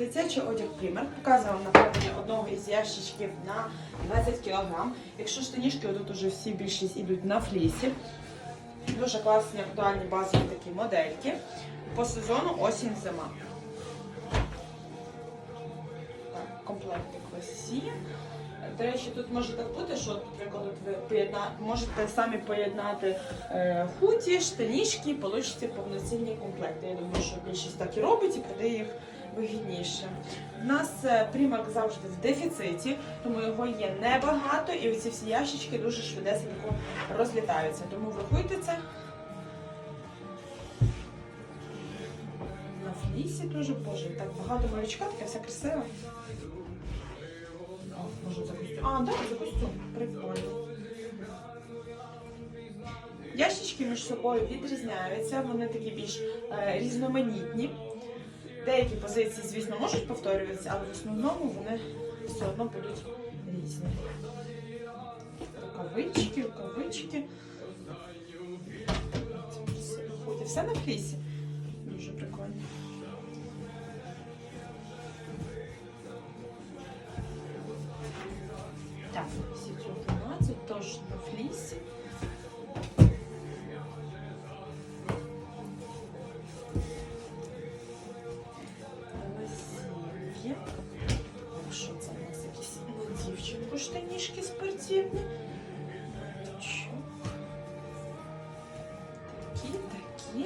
Дитячий одяг пример. Показую вам наповнення одного із ящичків на 20 кг. Якщо штанішки, тут уже всі більшість ідуть на флісі. Дуже класні актуальні базові такі модельки. По сезону осінь-зима. Так, комплектик ось. До речі, тут може так бути, що, наприклад, ви поєдна... можете самі поєднати е, хуті, штанішки, получите повноцінні комплекти. Я думаю, що більшість так і робить і продає їх вигідніше. У нас е, примак завжди в дефіциті, тому його є небагато, і оці всі ящички дуже швидесенько розлітаються. Тому врахуйте це. На флісі дуже боже, так багато малючка, таке все красиве. А, так, за костюм. Прикольно. Ящички між собою відрізняються, вони такі більш е, різноманітні. Деякі позиції, звісно, можуть повторюватися, але в основному вони все одно будуть різні. Рукавички, рукавички. Все на флісі. Дуже прикольно. Так, всі 12, тож на флісі. Штанішки спортивні? Такі, такі.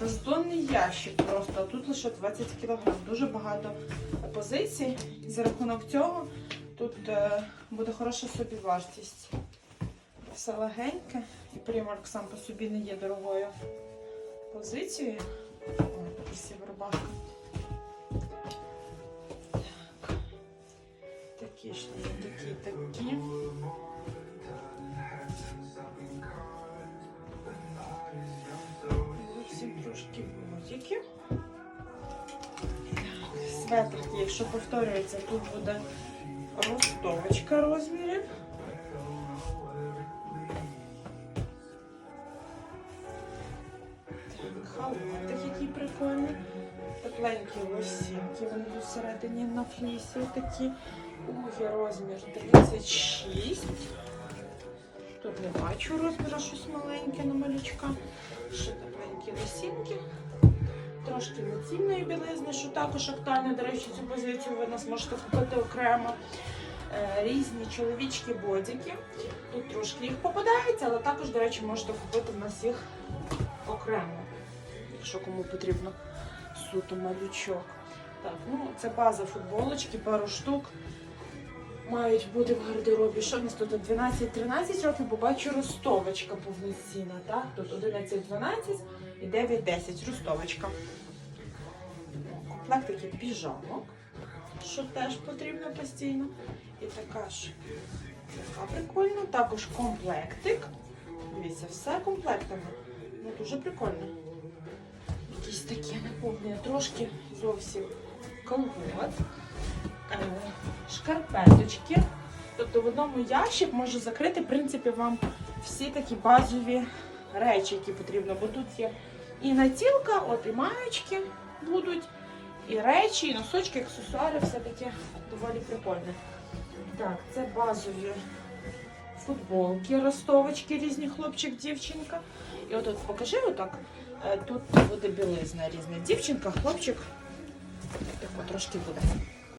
Бездонний ящик просто, а тут лише 20 кг. Дуже багато позицій. І за рахунок цього тут е, буде хороша собівартість. Все легеньке. І примарк сам по собі не є дорогою позицією. Красива рубашка. Так. Такі ж такі, такі. Зовсім трошки мотики. Светрики, якщо повторюється, тут буде ростовочка розмірів. Так, Халатик, який прикольний. Тепленькі лосінки, вони всередині на флісі такі. Угі розмір 36. Тут не бачу розміру, щось маленьке на малючка. Ще тепленькі лосінки. Трошки націльної білизни, що також актуально, до речі, цю позицію ви нас можете купити окремо. Е, Різні чоловічки бодіки. Тут трошки їх попадається, але також, до речі, можете купити в нас їх окремо, якщо кому потрібно суто малючок. Так, ну це база футболочки, пару штук. Мають бути в гардеробі. Що в нас тут 12-13 років, бо бачу ростовочка повноцінна. Так? Тут 11-12 і 9-10 ростовочка. Комплект такий піжамок, що теж потрібно постійно. І така ж така прикольна. Також комплектик. Дивіться, все комплектами. Ну, дуже прикольно. Якісь такі наповнення, трошки зовсім колгот. Е, шкарпеточки. Тобто в одному ящик можу закрити, в принципі, вам всі такі базові речі, які потрібно. Бо тут є і натілка, от і маєчки будуть, і речі, і носочки, аксесуари, все таке доволі прикольне. Так, це базові футболки, ростовочки, різні хлопчик, дівчинка. І от, от покажи отак. Е, Тут буде білизна різна. Дівчинка, хлопчик. Так от трошки буде.